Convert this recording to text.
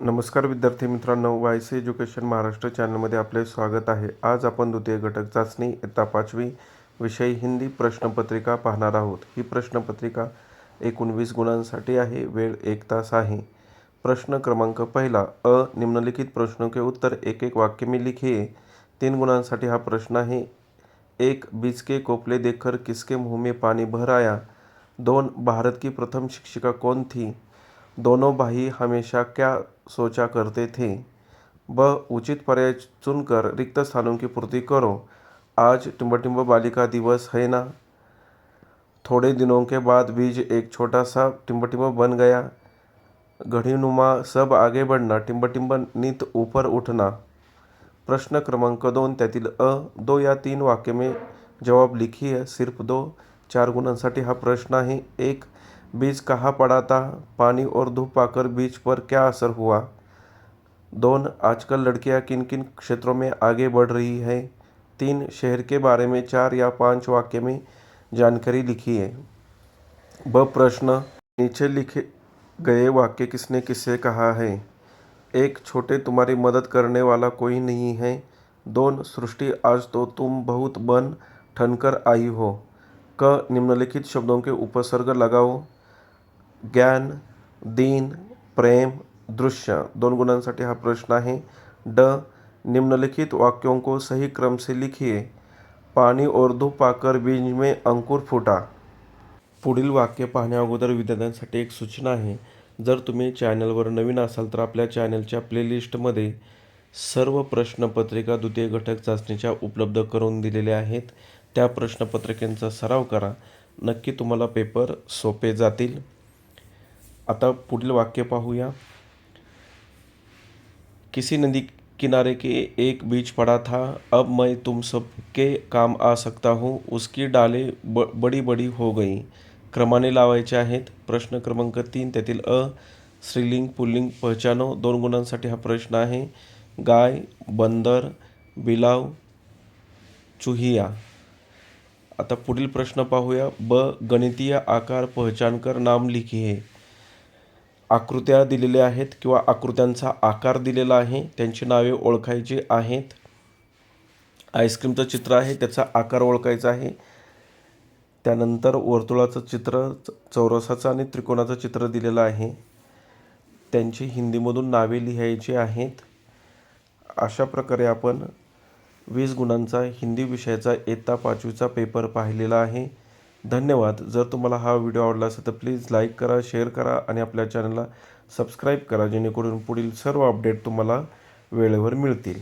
नमस्कार विद्यार्थी मित्रांनो वाय सी एज्युकेशन महाराष्ट्र चॅनलमध्ये आपले स्वागत आहे. आज आपण द्वितीय घटक चाचणी इयत्ता पाचवी विषय हिंदी प्रश्नपत्रिका पाहणार आहोत. ही प्रश्नपत्रिका एकूण वीस गुणांसाठी आहे. वेळ एक तास आहे. प्रश्न क्रमांक पहिला अ निम्नलिखित प्रश्नों के उत्तर एक एक वाक्य में लिखिए तीन गुणांसाठी हा प्रश्न आहे. एक बिचके कोपले देखकर किसके मुंह में भर आया दोन भारत की प्रथम शिक्षिका कौन थी? दोनों भाई हमेशा क्या सोचा करते थे? ब उचित पर्याय चुनकर रिक्त स्थानों की पूर्ति करो। आज टिम्बटिम्ब बालिका दिवस है ना? थोड़े दिनों के बाद बीज एक छोटा सा टिम्बटिम्ब बन गया। घड़ीनुमा सब आगे बढ़ना टिम्बटिम्ब नित ऊपर उठना। प्रश्न क्रमांक दोन त्यातील अ दो या तीन वाक्य में जवाब लिखिए सिर्फ दो चार गुणांसाठी हा प्रश्न आहे. एक बीज कहाँ पड़ा था? पानी और धूप पाकर बीज पर क्या असर हुआ? दोन, आजकल लड़कियाँ किन किन क्षेत्रों में आगे बढ़ रही है? तीन, शहर के बारे में चार या पाँच वाक्य में जानकारी लिखिए ब, प्रश्न। नीचे लिखे गए वाक्य किसने किससे कहा है? एक, छोटे, तुम्हारी मदद करने वाला कोई नहीं है। दोन, सृष्टि, आज तो तुम बहुत बन, ठनकर आई हो। क, निम्नलिखित शब्दों के उपसर्ग लगाओ। ज्ञान दीन प्रेम दृश्य. दोन गुणांसाठी हा प्रश्न आहे. ड. निम्नलिखित वाक्यों को सही क्रम से लिखिए. पाणी ओर्धू पाकर बीज में अंकुर फुटा. पुढील वाक्य पाहण्या अगोदर विद्यार्थ्यांसाठी एक सूचना आहे. जर तुम्ही चॅनलवर नवीन असाल तर आपल्या चॅनलच्या प्लेलिस्टमध्ये सर्व प्रश्नपत्रिका द्वितीय घटक चाचणीच्या उपलब्ध करून दिलेल्या आहेत. त्या प्रश्नपत्रिकेचा सराव करा. नक्की तुम्हाला पेपर सोपे जातील. आता पुढील वाक्य पाहूया. किसी नदी किनारे के एक बीच पड़ा था अब मैं तुम सबके काम आ सकता हूँ उसकी डाले ब बडी बडी हो गई। क्रमाने लावायचे आहेत प्रश्न क्रमांक तीन त्यातील अ स्त्रीलिंग पुल्लिंग पहचानो दोन गुणांसाठी हा प्रश्न आहे. गाय बंदर बिलाव चुहिया. आता पुढील प्रश्न पाहूया. ब गणितीय आकार पहचान कर नाम लिखिए. आकृत्या दिलेल्या आहेत किंवा आकृत्यांचा आकार दिलेला आहे. त्यांची नावे ओळखायची आहेत. आईस्क्रीमचं चित्र आहे त्याचा आकार ओळखायचा आहे. त्यानंतर वर्तुळाचं चित्र च- चौरसाचं आणि त्रिकोणाचं चित्र दिलेलं आहे. त्यांची हिंदीमधून नावे लिहायची आहेत. अशा प्रकारे आपण वीस गुणांचा हिंदी विषयाचा इयत्ता पाचवीचा पेपर पाहिलेला आहे. धन्यवाद. जर तुम्हाला हा व्हिडिओ आवडला असेल तर प्लीज लाईक करा शेअर करा आणि आपल्या चॅनलला सबस्क्राईब करा जेणेकरून पुढील सर्व अपडेट तुम्हाला वेळेवर मिळतील.